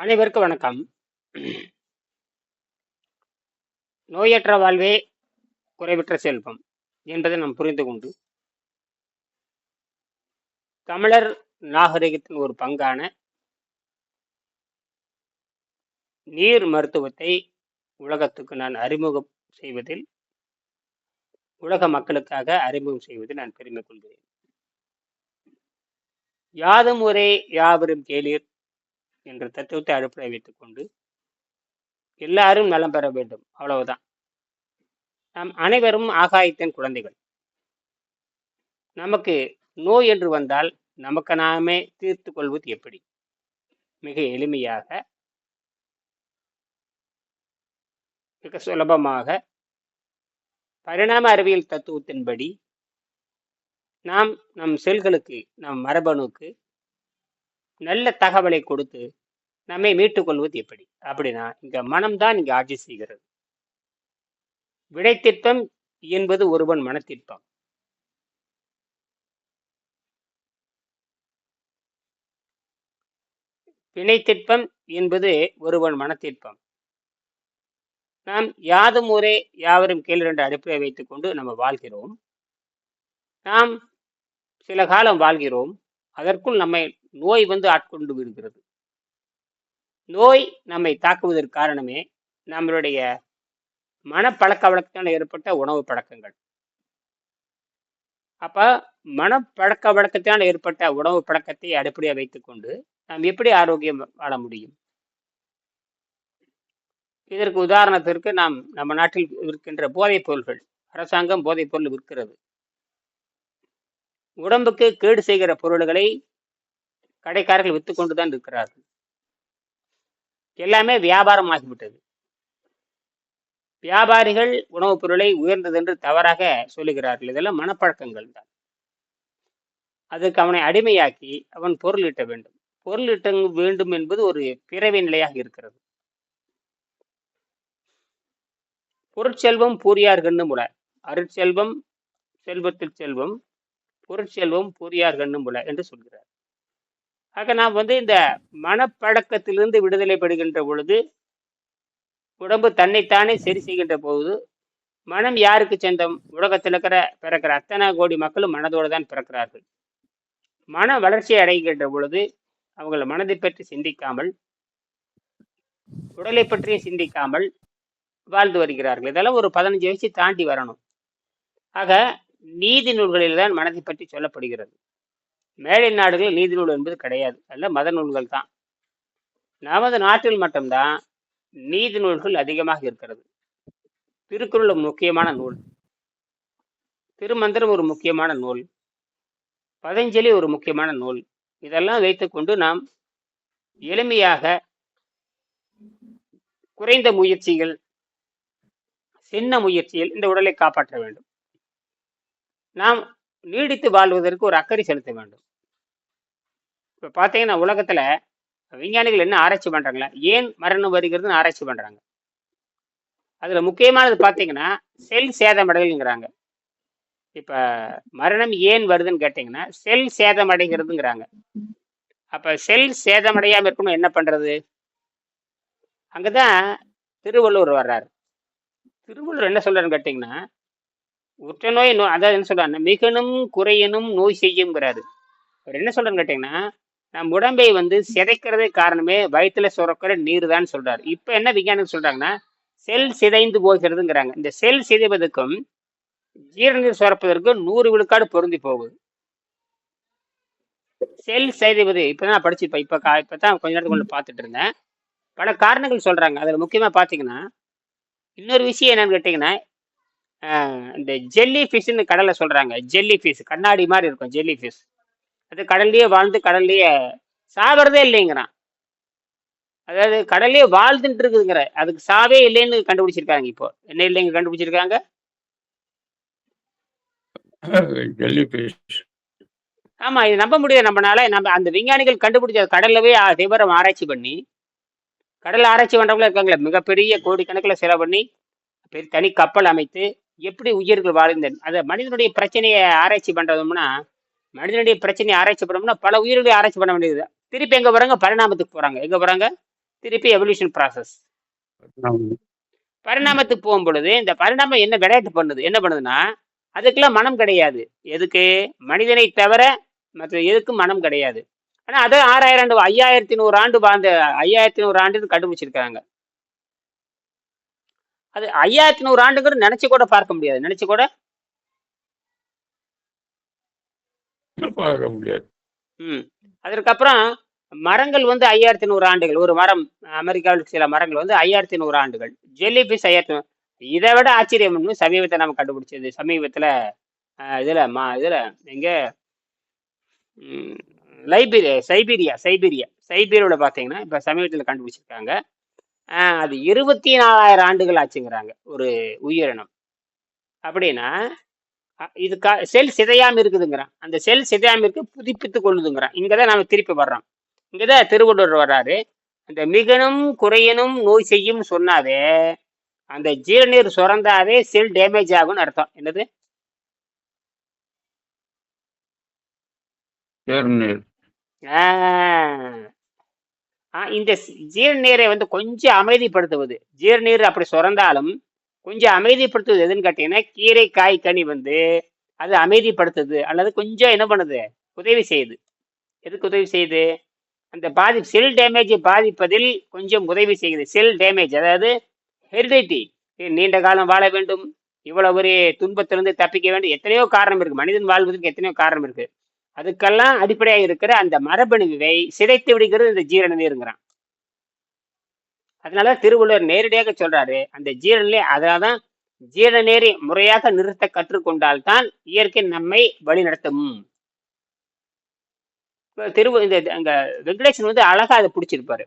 அனைவருக்கும் வணக்கம். நோயற்ற வாழ்வே குறைவற்ற செல்வம் என்பதை நாம் புரிந்து கொண்டு தமிழர் நாகரிகத்தின் ஒரு பங்கான நீர் மருத்துவத்தை உலகத்துக்கு நான் அறிமுகம் செய்வதில் உலக மக்களுக்காக அறிமுகம் செய்வதில் நான் பெருமை கொள்கிறேன். யாதும் ஒரே யாவரும் கேளீர் என்ற தத்துவத்தை அடிப்படை வைத்துக்கொண்டு எல்லாரும் நலம் பெற வேண்டும். அவ்வளவுதான். நாம் அனைவரும் ஆகாயத்தின் குழந்தைகள். நமக்கு நோய் என்று வந்தால் நமக்கு நாமே தீர்த்து கொள்வது எப்படி? மிக எளிமையாக மிக சுலபமாக பரிணாம அறிவியல் தத்துவத்தின்படி நாம் நம் செல்களுக்கு நம் மரபணுக்கு நல்ல தகவலை கொடுத்து நம்மை மீட்டுக் கொள்வது எப்படி? அப்படின்னா இங்க மனம்தான் இங்க ஆட்சி செய்கிறது. விடைத்திட்பம் என்பது ஒருவன் மனத்திற்பம் வினைத்திற்பம் என்பது ஒருவன் மனத்திற்பம் நாம் யாதும் ஊரே யாவரும் கேள்வி என்ற அடிப்படையை வைத்துக் கொண்டு நம்ம வாழ்கிறோம். நாம் சில காலம் வாழ்கிறோம். அதற்குள் நம்மை நோய் வந்து ஆட்கொண்டு விடுகிறது. நோய் நம்மை தாக்குவதற்கு காரணமே நம்மளுடைய மனப்பழக்க வழக்கத்தால் ஏற்பட்ட உணவு பழக்கங்கள். அப்ப மனப்பழக்க வழக்கத்தால் ஏற்பட்ட உணவு பழக்கத்தை அடிப்படையாக வைத்துக்கொண்டு நாம் எப்படி ஆரோக்கியம் வாழ முடியும்? இதற்கு உதாரணத்திற்கு நாம் நம்ம நாட்டில் இருக்கின்ற போதைப் பொருள்கள் அரசாங்கம் போதைப் பொருள் விற்கிறது. உடம்புக்கு கேடு செய்கிற பொருள்களை கடைக்காரர்கள் வித்து கொண்டுதான் இருக்கிறார்கள். எல்லாமே வியாபாரம் ஆகிவிட்டது. வியாபாரிகள் உணவுப் பொருளை உயர்ந்தது என்று தவறாக சொல்லுகிறார்கள். இதெல்லாம் மனப்பழக்கங்கள் தான். அதுக்கு அவனை அடிமையாக்கி அவன் பொருள் ஈட்ட வேண்டும். பொருள் ஈட்ட வேண்டும் என்பது ஒரு பிறவி நிலையாக இருக்கிறது. பொருட்செல்வம் பூரியார் கண்ணு முல. அருட்செல்வம் செல்வத்தில் செல்வம் பொருட்செல்வம் பூரியார் கண்ணு முல என்று சொல்கிறார். ஆக நாம் வந்து இந்த மனப்பழக்கத்திலிருந்து விடுதலை பெறுகின்ற பொழுது உடம்பு தன்னைத்தானே சரி செய்கின்ற போது மனம் யாருக்கு சொந்தம்? உலகத்தில் இருக்கிற பிறக்கிற அத்தனை கோடி மக்களும் மனதோடு தான் பிறக்கிறார்கள். மன வளர்ச்சி அடைகின்ற பொழுது அவங்கள மனதை பற்றி சிந்திக்காமல் உடலை பற்றி சிந்திக்காமல் வாழ்ந்து வருகிறார்கள். இதெல்லாம் ஒரு பதினஞ்சு வயசு தாண்டி வரணும். ஆக நீதி நூல்களில் தான் மனதை பற்றி சொல்லப்படுகிறது. மேலை நாடுகளில் நீதி நூல் என்பது கிடையாது. அல்ல மத நூல்கள் தான். நமது நாட்டில் மட்டும்தான் நீதி நூல்கள் அதிகமாக இருக்கிறது. திருக்குறள் ஒரு முக்கியமான நூல். திருமந்திரம் ஒரு முக்கியமான நூல். பதஞ்சலி ஒரு முக்கியமான நூல். இதெல்லாம் வைத்துக்கொண்டு நாம் எளிமையாக குறைந்த முயற்சிகள் சின்ன முயற்சியில் இந்த உடலை காப்பாற்ற வேண்டும். நாம் நீடித்து வாழ்வதற்கு ஒரு அக்கறை செலுத்த வேண்டும். இப்போ பார்த்தீங்கன்னா உலகத்தில் விஞ்ஞானிகள் என்ன ஆராய்ச்சி பண்ணுறாங்களா ஏன் மரணம் வருகிறதுன்னு ஆராய்ச்சி பண்ணுறாங்க அதில் முக்கியமானது பார்த்தீங்கன்னா செல் சேதமடைதல்ங்கிறாங்க. இப்போ மரணம் ஏன் வருதுன்னு கேட்டிங்கன்னா செல் சேதமடைகிறதுங்கிறாங்க. அப்போ செல் சேதமடையாமல் இருக்கணும் என்ன பண்ணுறது அங்கே தான் திருவள்ளுவர் வர்றாரு. திருவள்ளுவர் என்ன சொல்றாருன்னு கேட்டிங்கன்னா உற்ற நோய் நோ அதாவது என்ன சொல்றாரு மிகனும் குறையனும் நோய் செய்யுங்கிறாரு அவர் என்ன சொல்றாருன்னு கேட்டிங்கன்னா நம் உடம்பை வந்து சிதைக்கிறதே காரணமே வயிற்றுல சுரக்கிற நீர் தான் சொல்றாரு. இப்போ என்ன விஞ்ஞானம் சொல்றாங்கன்னா செல் சிதைந்து போகிறதுங்கிறாங்க. இந்த செல் சிதைவதற்கும் ஜீரணீர் சுரப்பதற்கும் நூறு விழுக்காடு பொருந்தி போகுது. செல் சிதைவது இப்போ தான் படிச்சு இப்போ கா இப்போ தான் கொஞ்ச நேரத்துக்கு கொண்டு பார்த்துட்டு இருந்தேன். பல காரணங்கள் சொல்றாங்க. அதில் முக்கியமாக பார்த்தீங்கன்னா இன்னொரு விஷயம் என்னன்னு கேட்டிங்கன்னா இந்த ஜெல்லி ஃபிஷ்னு கடலை சொல்கிறாங்க ஜெல்லி ஃபிஷ் கண்ணாடி மாதிரி இருக்கும் ஜெல்லி ஃபிஷ் அது கடல்லையே வாழ்ந்து கடல்லையே சாகிறதே இல்லைங்கிறான். அதாவது கடல்லையே வாழ்ந்துட்டு இருக்குதுங்கிற அதுக்கு சாவே இல்லைன்னு கண்டுபிடிச்சிருக்காங்க இப்போ. என்ன இல்லைங்க கண்டுபிடிச்சிருக்காங்க? ஆமா இது நம்ப முடியாது நம்மனால. நம்ம அந்த விஞ்ஞானிகள் கண்டுபிடிச்ச கடல்லவே தீவிரம் ஆராய்ச்சி பண்ணி கடல் ஆராய்ச்சி பண்றவங்களே இருக்காங்களே மிகப்பெரிய கோடிக்கணக்கில் செலவு பண்ணி பெரிய தனி கப்பல் அமைத்து எப்படி உயிர்கள் வாழ்ந்த அதை மனிதனுடைய பிரச்சனையை ஆராய்ச்சி பண்றதும்னா மனிதனுடைய பிரச்சனையை ஆராய்ச்சி பண்ணோம்னா பல உயிர்களை ஆராய்ச்சி பண்ண வேண்டியது திருப்பி எங்க போறாங்க பரிணாமத்துக்கு போறாங்க. எங்க போறாங்க திருப்பி எவல்யூஷன் ப்ராசஸ். பரிணாமத்துக்கு போகும் பொழுது இந்த பரிணாமம் என்ன விளையாட்டு பண்ணுது? என்ன பண்ணுதுன்னா அதுக்கெல்லாம் மனம் கிடையாது. எதுக்கு? மனிதனை தவிர மற்ற எதுக்கும் மனம் கிடையாது. ஆனா அது ஆறாயிரம் ஆண்டு ஐயாயிரத்தி நூறு ஆண்டு வாழ்ந்த ஐயாயிரத்தி நூறு ஆண்டு கண்டுபிடிச்சிருக்காங்க. அது ஐயாயிரத்தி நூறு ஆண்டுங்கிறது நினைச்சு கூட பார்க்க முடியாது. நினைச்சு கூட பார்க்க முடியாது. ம். அதற்கப்புறம் மரங்கள் வந்து ஐயாயிரத்தி நூறு ஆண்டுகள். ஒரு மரம் அமெரிக்காவில் சில மரங்கள் வந்து ஐயாயிரத்தி நூறு ஆண்டுகள். ஜெல்லி ஃபிஷ் ஐயாயிரத்தி நூறு இதை விட ஆச்சரியம் இன்னும் சமீபத்தில் நம்ம கண்டுபிடிச்சது. சமீபத்தில் இதில் மா இதில் எங்கே லைபீரியா சைபீரியா சைபீரியா. சைபீரியாவில் பார்த்தீங்கன்னா இப்போ சமீபத்தில் கண்டுபிடிச்சிருக்காங்க. ஆஹ் அது இருபத்தி நாலாயிரம் ஆண்டுகள் ஆச்சுங்கிறாங்க ஒரு உயிரினம். அப்படின்னா இது கா செல் சிதையாம இருக்குதுங்கிறான். அந்த செல் சிதையாம இருக்கு புதுப்பித்து கொள்ளுதுங்கிறான். இங்கே தான் நாம திருப்பி வர்றோம். இங்கே தான் திருவள்ளுவர் வர்றாரு. அந்த மிகனும் குறையனும் நோய் செய்யும் சொன்னாவே அந்த ஜீரநீர் சுரந்தாவே செல் டேமேஜ் ஆகும்னு அர்த்தம். என்னது? இந்த ஜீரநீரை வந்து கொஞ்சம் அமைதிப்படுத்துவது. ஜீரநீர் அப்படி சுரந்தாலும் கொஞ்சம் அமைதிப்படுத்துவது எதுன்னு கேட்டீங்கன்னா கீரை காய் கனி வந்து அது அமைதிப்படுத்துது. அல்லது கொஞ்சம் என்ன பண்ணுது? உதவி செய்யுது. எதுக்கு உதவி செய்யுது? அந்த பாதி செல் டேமேஜை பாதிப்பதில் கொஞ்சம் உதவி செய்யுது. செல் டேமேஜ் அதாவது ஹெரிடிட்டி நீண்ட காலம் வாழ வேண்டும். இவ்வளவு ஒரு துன்பத்திலிருந்து தப்பிக்க வேண்டும். எத்தனையோ காரணம் இருக்கு. மனிதன் வாழ்வதற்கு எத்தனையோ காரணம் இருக்கு. அதுக்கெல்லாம் அடிப்படையாக இருக்கிற அந்த மரபணுவை சிதைத்து விடுகிறது இந்த ஜீரண நீருங்கிறான். அதனால திருவள்ளுவர் நேரடியாக சொல்றாரு அந்த ஜீரணிலே அதனால்தான் ஜீரண நீரை முறையாக நிறுத்த கற்றுக்கொண்டால்தான் இயற்கை நம்மை வழிநடத்தும் திரு இந்த அங்க வெங்கடேசன் வந்து அழகா அதை பிடிச்சிருப்பாரு.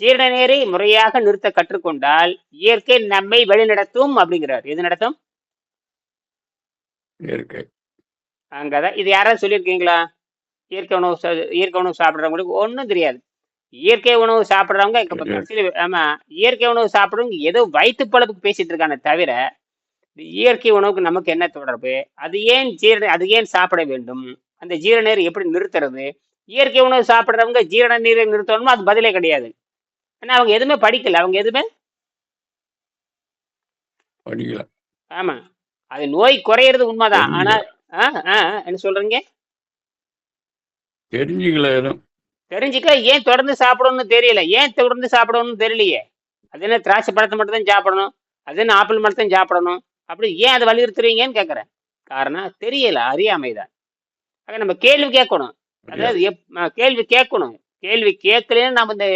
ஜீரண நீரை முறையாக நிறுத்த கற்றுக்கொண்டால் இயற்கை நம்மை வழிநடத்தும் அப்படிங்கிறார். எது நடத்தும்? அங்கதான். இது யாராவது சொல்லியிருக்கீங்களா? இயற்கை உணவு இயற்கை உணவு சாப்பிட்றவங்களுக்கு ஒன்றும் தெரியாது. இயற்கை உணவு சாப்பிட்றவங்க இப்ப. கடைசியில ஆமா இயற்கை உணவு சாப்பிட்றவங்க ஏதோ வயிற்று பழப்புக்கு பேசிட்டு இருக்கானே தவிர இயற்கை உணவுக்கு நமக்கு என்ன தொடர்பு? அது ஏன் ஜீரண அது ஏன் சாப்பிட வேண்டும்? அந்த ஜீரண நீரை எப்படி நிறுத்துறது? இயற்கை உணவு சாப்பிட்றவங்க ஜீரண நீரை நிறுத்தணுமா அது பதிலே கிடையாது. ஏன்னா அவங்க எதுவுமே படிக்கல. அவங்க எதுவுமே? படிக்கல. ஆமா. அது நோய் குறையிறது உண்மைதான். ஆனா என்ன சொல்றீங்க? தெரிஞ்சுக்கல எதுவும். தெரிஞ்சுக்க ஏன் தொடர்ந்து சாப்பிடணும்னு தெரியல. ஏன் தொடர்ந்து சாப்பிடணும்னு தெரியலையே? அது என்ன திராட்சை பழத்தை மட்டும் தான் சாப்பிடணும்? அது என்ன ஆப்பிள் மட்டும் தான் சாப்பிடணும்? அப்படி ஏன் அதை வலியுறுத்துறீங்கன்னு கேட்குறேன் காரணம் தெரியல அறியாமை தான் ஆக நம்ம கேள்வி கேட்கணும். அதாவது எப் கேள்வி கேட்கணும். கேள்வி கேட்கலன்னு நம்ம இந்த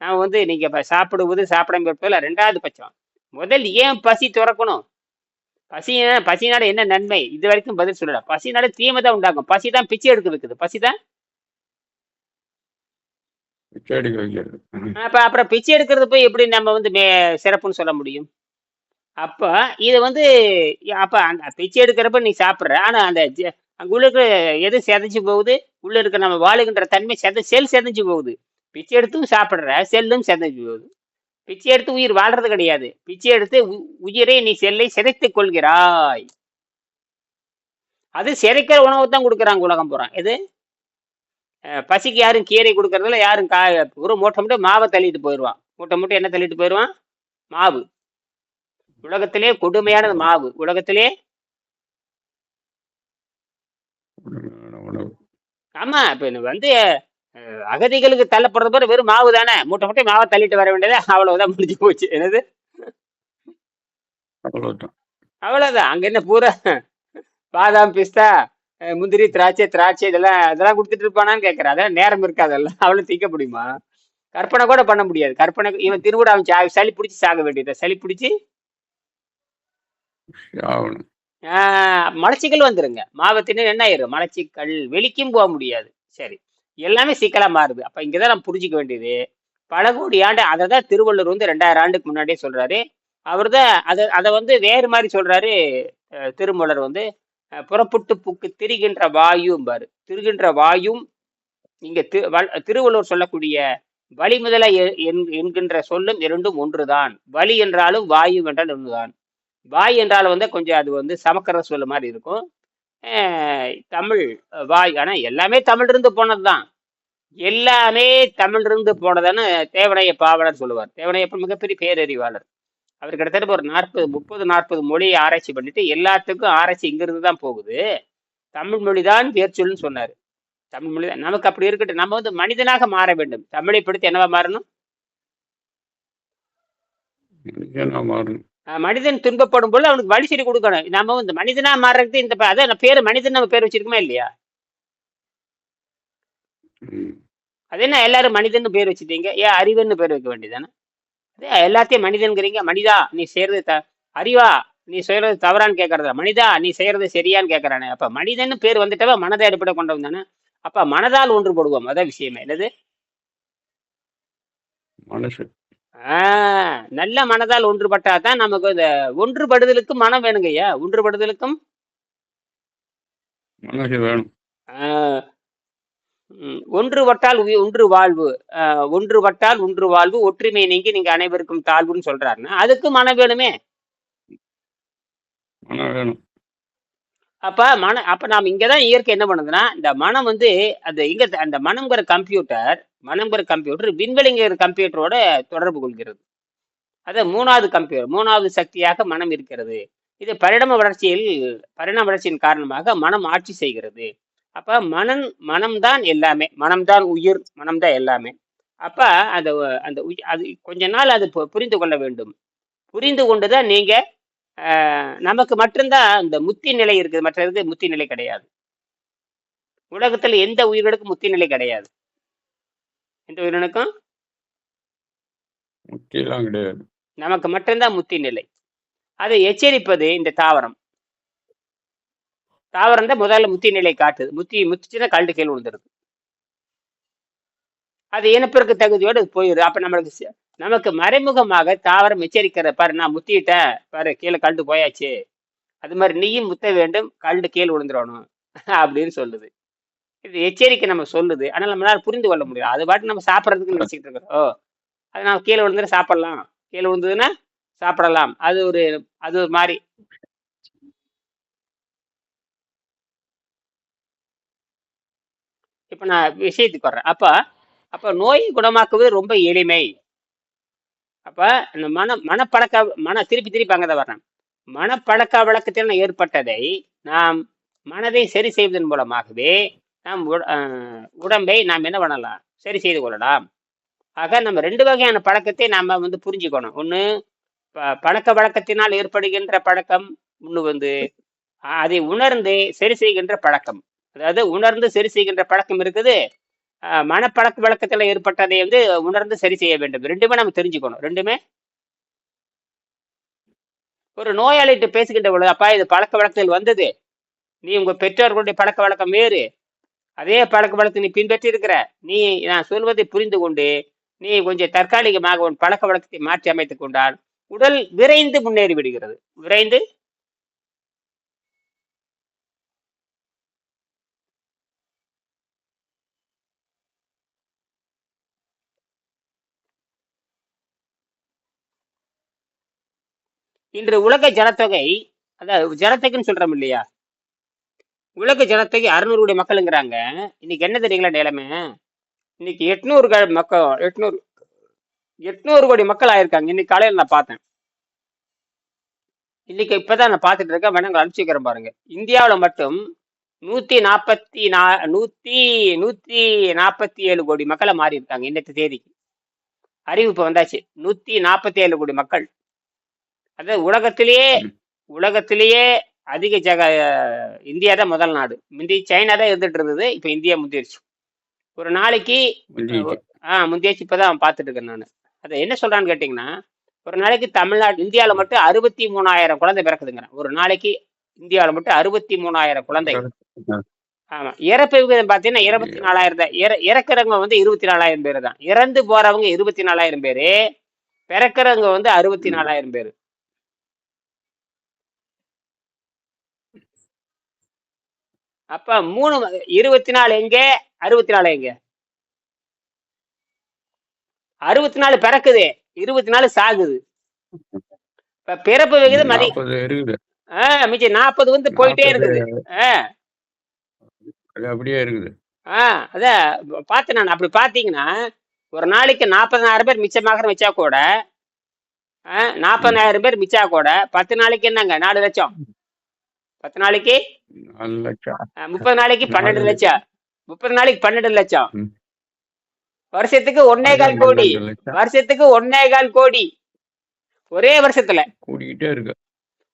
நான் வந்து நீங்க இப்ப சாப்பிடுவது சாப்பிடாம இருப்பதில்ல ரெண்டாவது பட்சம். முதல் ஏன் பசி துறக்கணும்? பசி பசினால என்ன நன்மை? இது வரைக்கும் பதில் சொல்லல. பசினால தீமை தான் உண்டாகும் பசி தான் பிச்சை எடுக்க வைக்குது. பசி தான் தேடி வைக்கிறது அப்ப அப்புறம் பிச்சை எடுக்கிறது போய் எப்படி நம்ம வந்து மே சிறப்புன்னு சொல்ல முடியும்? அப்ப இது வந்து அப்ப அந்த பிச்சை எடுக்கிறப்ப நீ சாப்பிட்ற ஆனா அந்த ஜ- அங்க உள்ள இருக்கிற எது செதைஞ்சு போகுது? உள்ள இருக்கிற நம்ம வாழுகின்ற தன்மை செத செல் செதைஞ்சு போகுது. பிச்சை எடுத்தும் சாப்பிட்ற செல்லும் செதைஞ்சு போகுது. பிச்சை எடுத்து உயிர் வாழ்றது கிடையாது. பிச்சை எடுத்து உ- உயிரை நீ செல்லை சிதைத்துக் கொள்கிறாய். அது சிதைக்கிற உணவு தான் கொடுக்குறாங்க உலகம் பூரா. எது? பசிக்கு யாரும் கீரை கொடுக்கறதில்ல யாரும் கா ஒரு மூட்டை மூட்டை மாவை தள்ளிட்டு போயிடுவான் மூட்டை மூட்டை என்ன தள்ளிட்டு போயிடுவான் மாவு. உலகத்திலே கொடுமையானது மாவு. உலகத்திலே ஆமா இப்ப வந்து அகதிகளுக்கு தள்ளப்படுறது போல வெறும் மாவு தானே. மூட்டை மூட்டை மாவை தள்ளிட்டு வர வேண்டியது அவ்வளவுதான் முடிஞ்சு போச்சு. என்னது? அவ்வளவுதான். அங்க என்ன பூரா பாதாம் பிஸ்தா முந்திரி திராட்சை திராட்சை இதெல்லாம் இதெல்லாம் கொடுத்துட்டு இருப்பானான்னு கேட்கறேன் அதெல்லாம் நேரம் இருக்காதல்ல அவ்வளவு திங்க முடியுமா? கற்பனை கூட பண்ண முடியாது. கற்பனை இவன் திருவிழா அவன் சா- சளி பிடிச்சி சாக வேண்டியது. சளி பிடிச்சி? மலச்சிக்கல் வந்துருங்க. மாவத்தினர் என்ன ஆயிரும்? மலச்சிக்கல். வெளிக்கும் போக முடியாது. சரி. எல்லாமே சிக்கலா மாறுது. அப்ப இங்கதான் நம்ம புரிஞ்சுக்க வேண்டியது. பல கோடி ஆண்டு அதை தான் திருவள்ளுவர் வந்து ரெண்டாயிரம் ஆண்டுக்கு முன்னாடியே சொல்றாரு. அவர் தான் அதை அதை வந்து வேறு மாதிரி சொல்றாரு அஹ், திருமூலர் வந்து. புறப்புட்டு புக்கு திரிகின்ற வாயும்பாரு திருகின்ற வாயும் இங்க திரு திருவள்ளுவர் சொல்லக்கூடிய வழி முதல எ- என்- என்கின்ற சொல்லும் இரண்டும் ஒன்றுதான். வழி என்றாலும் வாயு என்றால் ஒன்றுதான். வாய் என்றால் வந்து கொஞ்சம் அது வந்து சமக்கர சொல்ல மாதிரி இருக்கும். தமிழ் வாய் ஆனால் எல்லாமே தமிழ் இருந்து போனது தான் எல்லாமே இருந்து போனதுன்னு தேவனைய பாவலர் சொல்லுவார். தேவனையப்பன் மிகப்பெரிய பேரறிவாளர். அவர் கிட்டத்தட்ட ஒரு நாற்பது முப்பது நாற்பது மொழியை ஆராய்ச்சி பண்ணிட்டு எல்லாத்துக்கும் ஆராய்ச்சி இங்கிருந்து தான் போகுது. தமிழ் மொழி தான் பேர் சொல்லுன்னு சொன்னார். தமிழ் மொழி தான். நமக்கு அப்படி இருக்கட்டும். நம்ம வந்து மனிதனாக மாற வேண்டும். தமிழை படித்து என்னவா மாறணும்? மனிதன் துன்பப்படும் பொழுது அவனுக்கு வழி சரி கொடுக்கணும். நம்ம வந்து மனிதனா மாறுறதுக்கு இந்த அதான் பேர் மனிதன் நம்ம பேர் வச்சிருக்கோமா இல்லையா. அது என்ன? எல்லாரும் மனிதன் பேர் வச்சுட்டீங்க. ஏன் அறிவன்னு பேர் வைக்க வேண்டியதானே அதே எல்லாத்தையும் மனிதன்கிறீங்க. மனிதா நீ செய்யறது த அறிவா நீ செய்யறது தவறான்னு கேட்கறதா மனிதா நீ செய்யறது சரியான்னு கேட்கறானே அப்ப மனிதன் பேர் வந்துட்டவ மனதை அடிப்படை கொண்டு வந்தானே. அப்ப மனதால் ஒன்றுபடுவோம். அதான் விஷயமே. என்னது? ஆஹ் நல்ல மனதால் ஒன்றுபட்டா தான் நமக்கு இந்த ஒன்றுபடுதலுக்கு மனம் வேணுங்க ஐயா ஒன்றுபடுதலுக்கும்? மனசு வேணும். ஆஹ் உம் ஒன்றுபட்டால் உயி- ஒன்று வாழ்வு. ஆஹ் ஒன்றுபட்டால் ஒன்று வாழ்வு ஒற்றுமை நீங்கி நீங்க அனைவருக்கும் தாழ்வுன்னு சொல்றாருன்னா அதுக்கு மனம் வேணுமே? மனம் வேணும். அப்ப மன அப்ப நாம் இங்கதான் இயற்கை என்ன பண்ணுதுன்னா இந்த மனம் வந்து அந்த இங்க அந்த மனம்ங்கிற கம்ப்யூட்டர் மனம்ங்கிற கம்ப்யூட்டர் விண்வெளிங்கிற கம்ப்யூட்டரோட தொடர்பு கொள்கிறது. அது மூணாவது கம்ப்யூட்டர் மூணாவது சக்தியாக மனம் இருக்கிறது. இது பரிணாம வளர்ச்சியில் பரிணாம வளர்ச்சியின் காரணமாக மனம் ஆட்சி செய்கிறது. அப்ப மனம் மனம்தான் எல்லாமே. மனம்தான் உயிர் மனம்தான் எல்லாமே. அப்ப அந்த அந்த அது கொஞ்ச நாள் அது புரிந்து கொள்ள வேண்டும். புரிந்து கொண்டுதான் நீங்க நமக்கு மட்டும்தான் இந்த முத்தி நிலை இருக்குது. மற்றது முத்தி நிலை கிடையாது. உலகத்துல எந்த உயிர்களுக்கும் முத்தி நிலை கிடையாது. எந்த உயிரினுக்கும்? நமக்கு மட்டும்தான் முத்தி நிலை. அதை எச்சரிப்பது இந்த தாவரம். தாவரம் தான் முதல்ல முத்தி நிலை காட்டுது. முத்தி முத்திச்சுன்னா கல்டு கீழ் விழுந்துருது. அது இனப்பிற்கு தகுதியோடு போயிடுது அப்ப நம்மளுக்கு நமக்கு மறைமுகமாக தாவரம் எச்சரிக்கிற பாரு நான் முத்திட்டேன். பாரு கீழே கழுண்டு போயாச்சு. அது மாதிரி நீயும் முத்த வேண்டும் கழுண்டு கீழ் விழுந்துடணும். அப்படின்னு சொல்லுது. இது எச்சரிக்கை நம்ம சொல்லுது. ஆனால் நம்மளால புரிந்து கொள்ள முடியாது அது பாட்டு நம்ம சாப்பிட்றதுக்கு நினைச்சிட்டு இருக்கிறோம் ஓ அது நான் கீழே விழுந்துட்டு சாப்பிடலாம். கீழே விழுந்ததுன்னா சாப்பிடலாம். அது ஒரு அது ஒரு மாதிரி இப்போ நான் விஷயத்துக்கு வர்றேன். அப்போ அப்போ நோயை குணமாக்குவது ரொம்ப எளிமை. அப்போ இந்த மன மனப்பழக்க மன திருப்பி திருப்பி அங்கே தான் வர்றேன். மனப்பழக்க வழக்கத்தில் ஏற்பட்டதை நாம் மனதை சரி செய்வதன் மூலமாகவே நாம் உட- உடம்பை நாம் என்ன பண்ணலாம்? சரி செய்து கொள்ளலாம். ஆக நம்ம ரெண்டு வகையான பழக்கத்தை நாம் வந்து புரிஞ்சுக்கணும். ஒன்று பழக்க வழக்கத்தினால் ஏற்படுகின்ற பழக்கம் ஒன்று வந்து அதை உணர்ந்து சரி செய்கின்ற பழக்கம். அதாவது உணர்ந்து சரி செய்கின்ற பழக்கம் இருக்குது. மனப்பழக்க வழக்கத்தில் ஏற்பட்டதை வந்து உணர்ந்து சரி செய்ய வேண்டும். ரெண்டுமே நம்ம தெரிஞ்சுக்கணும். ரெண்டுமே ஒரு நோயாளிகிட்ட பேசுகின்ற பொழுது அப்பா இது பழக்க வழக்கத்தில் வந்தது. நீ உங்க பெற்றோர்களுடைய பழக்க வழக்கம் வேறு. அதே பழக்க வழக்கத்தை நீ பின்பற்றி இருக்கிற நீ நான் சொல்வதை புரிந்து கொண்டு நீ கொஞ்சம் தற்காலிகமாக உன் பழக்க வழக்கத்தை மாற்றி அமைத்துக் கொண்டால் உடல் விரைந்து முன்னேறி விடுகிறது விரைந்து இன்று உலக ஜனத்தொகை அதாவது ஜனத்தொகைன்னு சொல்றோம் இல்லையா? உலக ஜனத்தொகை அறுநூறு கோடி மக்களுங்கிறாங்க. இன்னைக்கு என்ன தெரியுங்களா நிலைமை? இன்னைக்கு எட்நூறு க- மக்கள் எட்நூறு எட்நூறு கோடி மக்கள் ஆயிருக்காங்க. இன்னைக்கு காலையில் நான் பார்த்தேன். இன்னைக்கு இப்பதான் நான் பார்த்துட்டு இருக்கேன். வேணா அனுப்பிச்சுக்கிறேன் பாருங்க. இந்தியாவில் மட்டும் நூத்தி நாற்பத்தி நா நூத்தி நூத்தி நாற்பத்தி ஏழு கோடி மக்களை மாறி இருக்காங்க இன்னத்து தேதிக்கு. அறிவிப்பு வந்தாச்சு. நூத்தி நாற்பத்தி ஏழு கோடி மக்கள். அதாவது உலகத்திலேயே உலகத்திலேயே அதிக ஜக இந்தியா தான் முதல் நாடு. முந்தி சைனா தான் இருந்துட்டு இருந்தது இப்போ இந்தியா முந்திருச்சு. ஒரு நாளைக்கு ஆ முந்தியாச்சு இப்பதான் பார்த்துட்டு இருக்கேன் நான். அதை என்ன சொல்றான்னு கேட்டிங்கன்னா ஒரு நாளைக்கு தமிழ்நாடு இந்தியாவில் மட்டும் அறுபத்தி மூணாயிரம் குழந்தை பிறக்குதுங்கிறேன். ஒரு நாளைக்கு இந்தியாவில் மட்டும் அறுபத்தி மூணாயிரம் குழந்தை. ஆமா. இறப்பு விகிதம் பார்த்தீங்கன்னா இருபத்தி நாலாயிரம் தான். இற இறக்குறவங்க வந்து இருபத்தி நாலாயிரம் பேர் தான். இறந்து போறவங்க இருபத்தி நாலாயிரம் பேரு. பிறக்கிறவங்க வந்து அறுபத்தி நாலாயிரம் பேர். அப்ப மூணு இருபத்தி நாலு எங்க? அறுபத்தி நாலு எங்க? அறுபத்தி நாலு பிறக்குது. இருபத்தி நாலு சாகுது. இப்ப பிறப்பு விகிதம் அதிக நாற்பது இருக்குது. ஆஹ் மிச்சம் நாற்பது வந்து போயிட்டே இருக்குது. ஆஹ் அப்படியே இருக்குது. ஆ அதான் பார்த்தேன் நான் அப்படி பார்த்தீங்கன்னா ஒரு நாளைக்கு நாற்பதனாயிரம் பேர் மிச்சமாக வச்சா கூட ஆ, நாற்பதனாயிரம் பேர் மிச்சா கூட பத்து நாளைக்கு என்னங்க? நாலு லட்சம். பத்து நாளைக்கு? முப்பது நாளைக்கு பன்னெண்டு லட்சம். முப்பது நாளைக்கு பன்னெண்டு லட்சம். வருஷத்துக்கு ஒன்னே கால் கோடி. வருஷத்துக்கு ஒன்னே கால் கோடி. ஒரே வருஷத்துல. கூடிக்கிட்டே இருக்கு.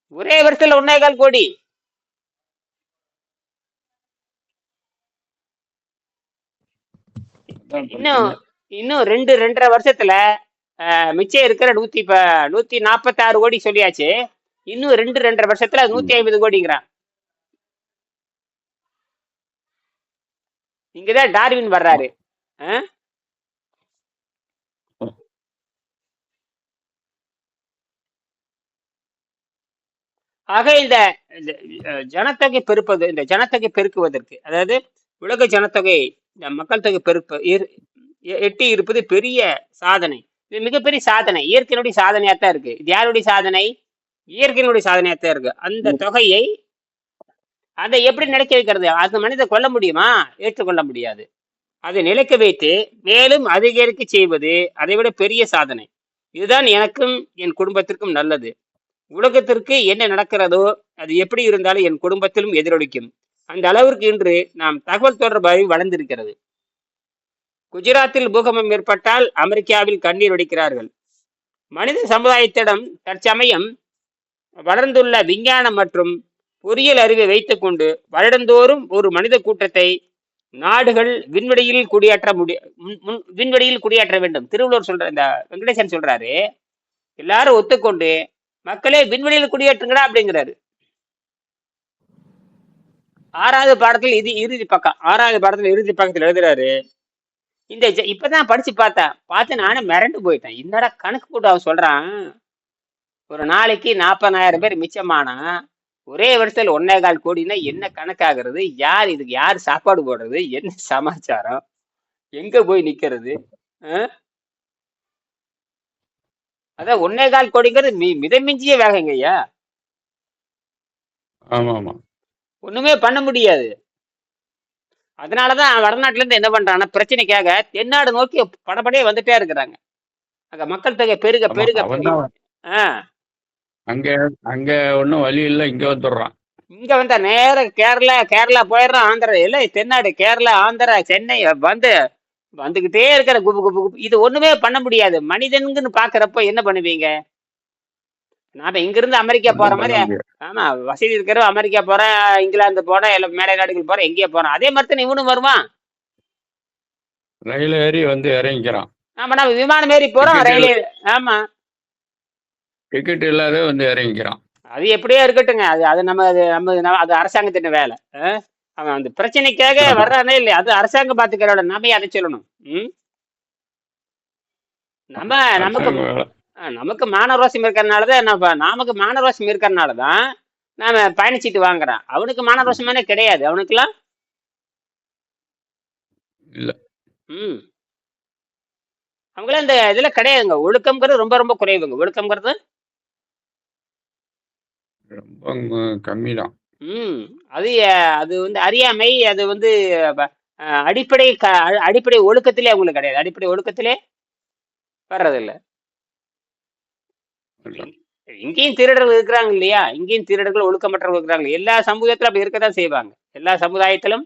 ஒரே வருஷத்துல ஒன்னே கால் கோடி. இன்னும். இன்னும் ரெண்டு ரெண்டரை வருஷத்துல மிச்சம் இருக்கிற நூத்தி நூத்தி நாற்பத்தாறு கோடி சொல்லியாச்சு. இன்னும் ரெண்டு ரெண்டரை வருஷத்துல அது நூத்தி ஐம்பது கோடிங்கிறான். இங்கதான் டார்வின் வர்றாரு. ஆக இந்த ஜனத்தொகை பெருப்பது இந்த ஜனத்தொகை பெருக்குவதற்கு அதாவது உலக ஜனத்தொகை இந்த மக்கள் தொகை பெருப்ப எட்டி இருப்பது பெரிய சாதனை. இது மிகப்பெரிய சாதனை. இயற்கையினுடைய சாதனையா தான் இருக்கு. இது யாருடைய சாதனை? இயற்கையினுடைய சாதனையா தான் இருக்கு. அந்த தொகையை அதை எப்படி நிலைக்க வைக்கிறது? அந்த மனிதனை கொல்ல முடியுமா? ஏற்றுக்கொள்ள முடியாது. அதை நிலைக்க வைத்து மேலும் அதிகரிக்க செய்வது அதை விட பெரிய சாதனை. இதுதான் எனக்கும் என் குடும்பத்திற்கும் நல்லது. உலகத்திற்கு என்ன நடக்கிறதோ அது எப்படி இருந்தாலும் என் குடும்பத்திலும் எதிரொலிக்கும். அந்த அளவிற்கு இன்று நாம் தகவல் தொடர்பு அறிவு வளர்ந்திருக்கிறது. குஜராத்தில் பூகம்பம் ஏற்பட்டால் அமெரிக்காவில் கண்ணீர் வடிக்கிறார்கள். மனித சமுதாயத்திடம் தற்சமயம் வளர்ந்துள்ள விஞ்ஞானம் மற்றும் பொறியியல் அறிவை வைத்துக்கொண்டு வருடந்தோறும் ஒரு மனித கூட்டத்தை நாடுகள் விண்வெளியில் குடியேற்ற முடிய விண்வெளியில் குடியேற்ற வேண்டும். திருவள்ளுவர் சொல்ற இந்த வெங்கடேசன் சொல்றாரு எல்லாரும் ஒத்துக்கொண்டு மக்களே விண்வெளியில் குடியேற்றுங்கடா அப்படிங்கிறாரு. ஆறாவது பாடத்தில் இது இறுதி பக்கம் ஆறாவது பாடத்தில் இறுதி பக்கத்தில் எழுதுறாரு இந்த இப்பதான் படிச்சு பார்த்தேன் பார்த்து நானே மிரண்டு போயிட்டேன். என்னடா கணக்கு போட்டு அவன் சொல்றான்? ஒரு நாளைக்கு நாற்பதாயிரம் பேர் மிச்சமானா ஒரே வருஷத்துல ஒன்னே கால் கோடினா என்ன கணக்காகிறது? யார் இதுக்கு யார் சாப்பாடு போடுறது? என்ன சமாச்சாரம்? எங்க போய் நிக்கிறது? அதான் ஒன்னே கால் கோடிங்கிறது மி மிதமிஞ்சிய வேகங்க ஐயா. ஒண்ணுமே பண்ண முடியாது. அதனாலதான் வடநாட்டுல இருந்து என்ன பண்றாங்கன்னா பிரச்சனைக்காக தென்னாடு நோக்கி படபடே வந்துட்டே இருக்கிறாங்க. அங்க மக்கள் தொகை பெருக பெருக அவன் தான். ஆ, அங்க அங்க ஒன்றும் வழி இல்லை இங்க வந்துடுறான். இங்க வந்தா நேர கேரளா கேரளா போயிடுறோம் ஆந்திரா. இல்ல தென்னாடு கேரளா ஆந்திரா சென்னை வந்து வந்துகிட்டே இருக்கிற குபு குபு குபு இது ஒண்ணுமே பண்ண முடியாது. மனிதனுங்கன்னு பாக்குறப்ப என்ன பண்ணுவீங்க? நாம இங்க இருந்து அமெரிக்கா போற மாதிரி ஆமா வசதி இருக்கிற அமெரிக்கா போறேன் இங்கிலாந்து போறேன் இல்ல மேலை நாடுகள் போறேன் எங்கேயோ போறேன். அதே மாதிரி தான் இவனும் வருவான். ரயில் ஏறி வந்து இறங்கிக்கிறான். ஆமா நம்ம விமானம் ஏறி போறோம் ரயில் ஆமா. டிக்கெட் இல்லாத வந்து இறங்கிக்கிறான். அது எப்படியோ இருக்கட்டுங்க அது அது நம்ம அது நம்ம நம்ம- அது அரசாங்கத்தின் வேலை? அவன் அந்த பிரச்சனைக்காக வர்றானே இல்லையா? அது அரசாங்கம் பாத்துக்கிறோட நாம அதை சொல்லணும். ம்? நம்ம நமக்கு நமக்கு மானரோசம் இருக்கிறனால தான் நம்ம நமக்கு மானரோசம் இருக்கிறனால தான் நாம பயணிச்சிட்டு வாங்குறோம் அவனுக்கு மானரோசமானே கிடையாது. அவனுக்குலாம் இல்ல. ம். அவங்களாம் இந்த இதுல கிடையாதுங்க. ஒழுக்கம்ங்கிறது ரொம்ப ரொம்ப குறைவுங்க. ஒழுக்கம்ங்கிறது ரொம்ப கம்மி தான் ம் அது அஹ், அது வந்து அறியாமை அது வந்து ப- அஹ், அடிப்படை க அ- அடிப்படை ஒழுக்கத்திலே அவங்களுக்கு கிடையாது. அடிப்படை ஒழுக்கத்திலே வர்றதில்ல. இங்கேயும் திருடர்கள் இருக்கிறாங்க இல்லையா? இங்கேயும் திருடர்கள் ஒழுக்கமற்றவர்கள் இருக்கிறாங்க எல்லா சமூகத்திலும் அப்படி இருக்கதான் செய்வாங்க. எல்லா சமுதாயத்திலும்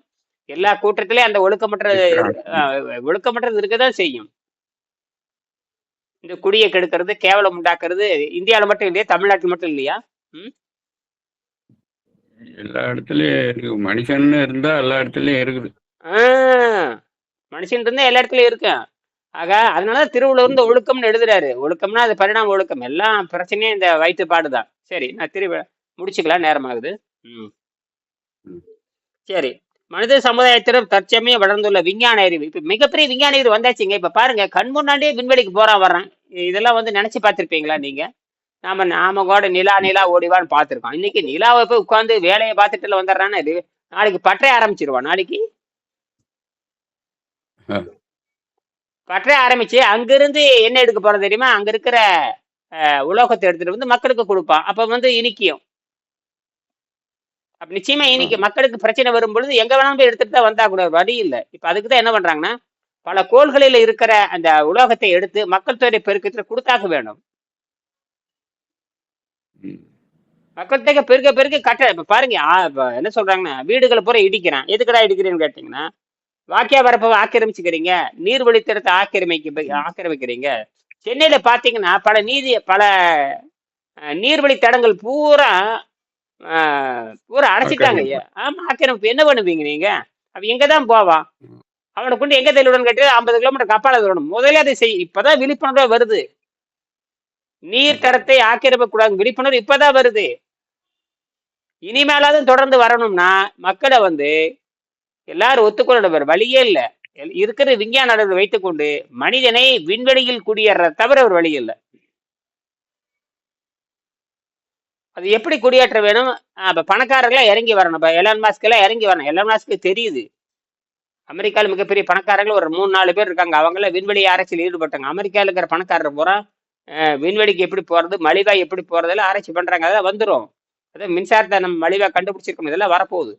எல்லா கூட்டத்திலையும் அந்த ஒழுக்கமற்ற இருக்கிறாங்க அஹ், ஒழுக்கமற்றது இருக்கதான் செய்யும். இந்த குடியை கெடுக்கிறது கேவலம் உண்டாக்குறது இந்தியாவில் மட்டும் இல்லையா தமிழ்நாட்டில் மட்டும் இல்லையா? ம்? எல்லா இடத்துலயும் இருக்கு. மனுஷன்னு இருந்தா எல்லா இடத்துலயும் இருக்குது. மனுஷன் இருந்தா எல்லா இடத்துலயும் இருக்கும் ஆக அதனால திருவள்ளுவர் வந்து ஒழுக்கம்னு எழுதுறாரு. ஒழுக்கம்னா அது பரிணாம ஒழுக்கம். எல்லாம் பிரச்சனையும் இந்த வயிற்றுப்பாடு தான். சரி நான் திரும்ப முடிச்சுக்கலாம் நேரமாகுது. ம். சரி. மனித சமுதாயத்திடம் தற்சமயம் வளர்ந்துள்ள விஞ்ஞான அறிவு. இப்ப மிகப்பெரிய விஞ்ஞான அறிவு வந்தாச்சுங்க. இப்ப பாருங்க கண் முன்னாடியே விண்வெளிக்கு போறான் வர்றான். இதெல்லாம் வந்து நினைச்சு பார்த்திருப்பீங்களா நீங்க? நாம நாம கூட நிலா நிலா ஓடிவான்னு பார்த்திருக்கோம். இன்னைக்கு நிலாவை போய் உட்காந்து வேலையை பார்த்துட்டு வந்துடுறான்னு இது நாளைக்கு பற்றைய ஆரம்பிச்சிருவான் நாளைக்கு. பற்றைய ஆரம்பிச்சு அங்கிருந்து என்ன எடுக்க போறது தெரியுமா? அங்க இருக்கிற உலோகத்தை எடுத்துட்டு வந்து மக்களுக்கு கொடுப்பான் அப்ப வந்து இனிக்கும். அப்ப நிச்சயமா இன்னைக்கு மக்களுக்கு பிரச்சனை வரும் பொழுது எங்க வேணாலும் போய் எடுத்துட்டு தான் வந்தா கூட வழி இல்லை. இப்ப அதுக்கு தான் என்ன பண்றாங்கன்னா பல கோள்களில் இருக்கிற அந்த உலோகத்தை எடுத்து மக்கள் தொகை பெருக்கத்துல கொடுத்தாக்க வேணும். மக்கள் தொகை பெருக்க பெருக்க கட்ட. இப்ப பாருங்க இப்ப என்ன சொல்றாங்கன்னா வீடுகளை பூரா இடிக்கிறான். எதுக்குடா இடிக்கிறேன்னு கேட்டீங்கன்னா வாக்கியா வரப்ப ஆக்கிரமிச்சுக்கிறீங்க. நீர் வழித்தடத்தை ஆக்கிரமிக்க ஆக்கிரமிக்கிறீங்க. சென்னையில பாத்தீங்கன்னா பல நீதி பல நீர்வழி தடங்கள் பூரா பூரா அடைச்சிட்டாங்க. ஐயா ஆமா ஆக்கிரமிப்பு. என்ன பண்ணுவீங்க நீங்க? அவன் எங்க தான் போவான் அவனை கொண்டு எங்க தள்ளிவிடணும் கேட்டு ஐம்பது கிலோமீட்டர் கப்பால தள்ளணும் முதல்ல அதை செய் இப்பதான் விழிப்புணர்வு வருது. நீர் தரத்தை ஆக்கிரமிக்க கூடாது. விழிப்புணர்வு இப்பதான் வருது. இனிமேலாவது தொடர்ந்து வரணும்னா மக்களை வந்து எல்லாரும் ஒத்துக்கொள்ள வேற வழியே இல்லை. எல்- இருக்கிற விஞ்ஞான அளவில் வைத்துக்கொண்டு மனிதனை விண்வெளியில் குடியேற தவிர ஒரு வழி இல்லை. அது எப்படி குடியேற்ற வேணும்? ஆஹ் அப்ப பணக்காரர்களா இறங்கி வரணும். இப்போ எலான் மாஸ்க் எல்லாம் இறங்கி வரணும். எலான் மாஸ்க்கு தெரியுது. அமெரிக்காவில் மிகப்பெரிய பணக்காரர்கள் ஒரு மூணு நாலு பேர் இருக்காங்க. அவங்கள விண்வெளி ஆராய்ச்சியில் ஈடுபட்டாங்க. அமெரிக்காவில் இருக்கிற பணக்காரர் பூரா விண்வெளிக்கு எப்படி போறது மலிவா எப்படி போகிறதெல்லாம் ஆராய்ச்சி பண்றாங்க. அதெல்லாம் வந்துடும் அதான் மின்சாரத்தை நம்ம மலிவா கண்டுபிடிச்சிருக்கோம் இதெல்லாம் வரப்போகுது.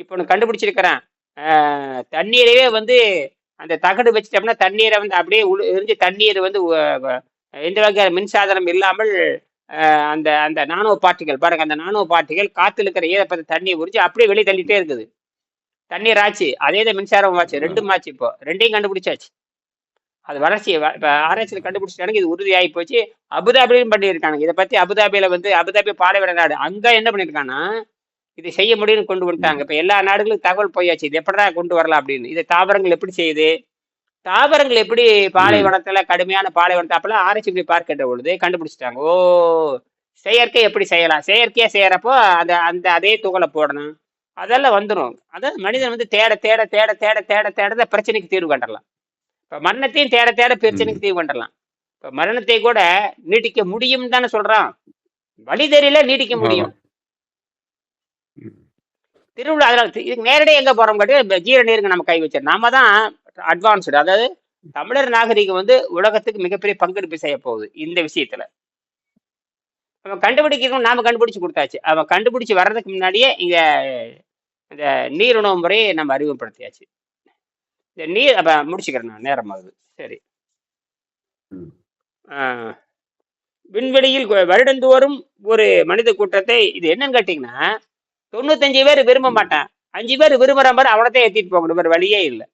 இப்போ ஒன்று கண்டுபிடிச்சிருக்கிறேன். அஹ், தண்ணீரையே வந்து அந்த தகடு வச்சிட்டோம்னா தண்ணீரை வந்து அப்படியே உள் எரிஞ்சு தண்ணீர் வந்து எந்த வகையான மின்சாதனம் இல்லாமல் அந்த அந்த நானோ பார்ட்டிகள் பாருங்க அந்த நானோ பார்ட்டிகள் காத்துல இருக்கிற ஈரப்பத தண்ணியை உறிஞ்சு அப்படியே வெளியே தள்ளிட்டே இருக்குது. தண்ணீர் ஆச்சு. அதே தான் மின்சாரம் ஆச்சு. ரெண்டும் ஆச்சு இப்போ. ரெண்டையும் கண்டுபிடிச்சாச்சு. அது வளர்ச்சி இப்ப ஆராய்ச்சியில் கண்டுபிடிச்சிட்டாங்க இது உறுதியாகி போச்சு. அபுதாபிலையும் பண்ணியிருக்காங்க. இதை பத்தி அபுதாபியில வந்து அபுதாபி பாலைவன நாடு அங்க என்ன பண்ணியிருக்காங்கன்னா இது செய்ய முடியும்னு கொண்டு வந்துட்டாங்க. இப்ப எல்லா நாடுகளுக்கும் தகவல் போயாச்சு. இது எப்படா கொண்டு வரலாம் அப்படின்னு. இது தாவரங்கள் எப்படி செய்யுது? தாவரங்கள் எப்படி பாலைவனத்துல கடுமையான பாலைவனத்தை அப்பெல்லாம் ஆராய்ச்சி போய் பார்க்கின்ற பொழுது கண்டுபிடிச்சிட்டாங்க. ஓ செயற்கை எப்படி செய்யலாம்? செயற்கையா செய்யறப்போ அந்த அந்த அதே துகளை போடணும். அதெல்லாம் வந்துடும் அதான் மனிதன் வந்து தேட தேட தேட தேட தேட தேட தான் பிரச்சனைக்கு தீர்வு கண்டலாம் இப்ப மரணத்தையும் தேட தேட பிரச்சனைக்கு தீர்வு கண்டலாம். இப்ப மரணத்தை கூட நீட்டிக்க முடியும் தானே சொல்றான். வழி தெரியல நீட்டிக்க முடியும். திருவிழா அதனால தி- இதுக்கு நேரடியாக எங்க போறோம் கேட்டு ஜீர நீருக்கு நம்ம கை வச்சிடும் நாம தான் அட்வான்ஸ்டு அதாவது தமிழர் நாகரிகம் வந்து உலகத்துக்கு மிகப்பெரிய பங்கெடுப்பு செய்ய போகுது இந்த விஷயத்துல. அவன் கண்டுபிடிக்கணும் நாம கண்டுபிடிச்சு கொடுத்தாச்சு. அவன் கண்டுபிடிச்சு வர்றதுக்கு முன்னாடியே இங்க இந்த நீர் உணவு முறையை நம்ம அறிமுகப்படுத்தியாச்சு. நீர் அப்ப முடிச்சுக்கிறேன் நான் நேரம் ஆகுது. சரி. விண்வெளியில் வருடந்தோறும் ஒரு மனித கூட்டத்தை இது என்னன்னு கேட்டீங்கன்னா தொண்ணூத்தஞ்சு பேர் விரும்ப மாட்டான். அஞ்சு பேர் விரும்புற மாதிரி அவனத்தை ஏத்திட்டு போகணும் வேற வழியே இல்லை.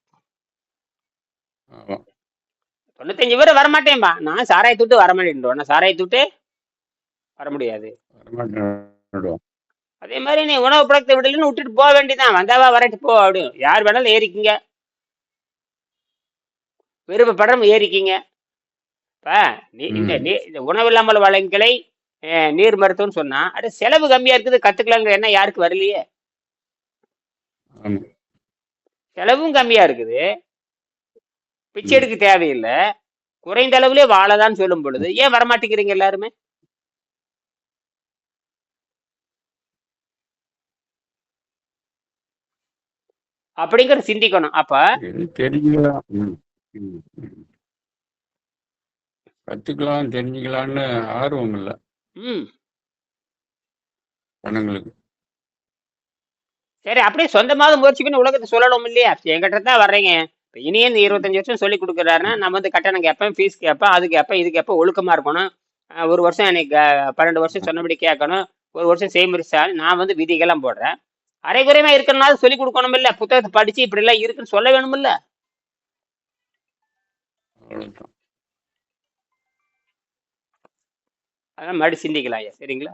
தொண்ணூத்தஞ்சு பேர் வரமாட்டேன்பா. நான் சாராய தூட்டு வரமாட்டேன் நான் சாராய தூட்டு வர முடியாது. அதே மாதிரி நீ உணவு பழக்கத்தை விடலன்னு விட்டுட்டு போக வேண்டியதான் வந்தாவா வரட்டு போ அப்படின்னு. யார் வேணாலும் ஏறிக்கிங்க. விருப்பப்படுறவங்க ஏறிக்கிங்க. இந்த ம். நீ இந்த உணவு இல்லாமல் வளங்களை நீர் மருத்துவம்னு சொன்னா அது செலவு கம்மியா இருக்குது கத்துக்கலாங்கிற எண்ணம் யாருக்கு வரலையே. செலவும் கம்மியா இருக்குது. பிச்சை எடுக்க தேவையில்லை. குறைந்த அளவுலயே வாழதான் சொல்லும் பொழுது ஏன் வரமாட்டேங்கிறீங்க எல்லாருமே? அப்படிங்கிற சிந்திக்கணும். அப்ப கத்துக்கலாம் தெரிஞ்சுக்கலான்னு ஆர்வம் இல்லை. ம். ஜனங்களுக்கு. சரி அப்படியே சொந்தமாக முயற்சி பண்ணி உலகத்தை சொல்லணும் இல்லையா? என்கிட்ட தான் வர்றீங்க. இப்போ இனியே இந்த இருபத்தஞ்சு வருஷம் சொல்லி கொடுக்குறாருன்னா நம்ம வந்து கட்டணம் கேட்பேன் ஃபீஸ் கேட்பேன் அது கேட்பேன் இது கேட்பேன் ஒழுக்கமா இருக்கணும். ஒரு வருஷம் எனக்கு பன்னெண்டு வருஷம் சொன்னபடி கேட்கணும். ஒரு வருஷம் செய்முறை நான் வந்து விதிகள்லாம் போடுறேன். அரைகுறையமா இருக்கணும்னாலும் சொல்லி கொடுக்கணும் இல்ல புத்தகத்தை படிச்சு இப்படி எல்லாம் இருக்குன்னு சொல்ல வேணும் இல்ல அதெல்லாம் அதான் மறுபடியும் சிந்திக்கலாம் ஐயா சரிங்களா?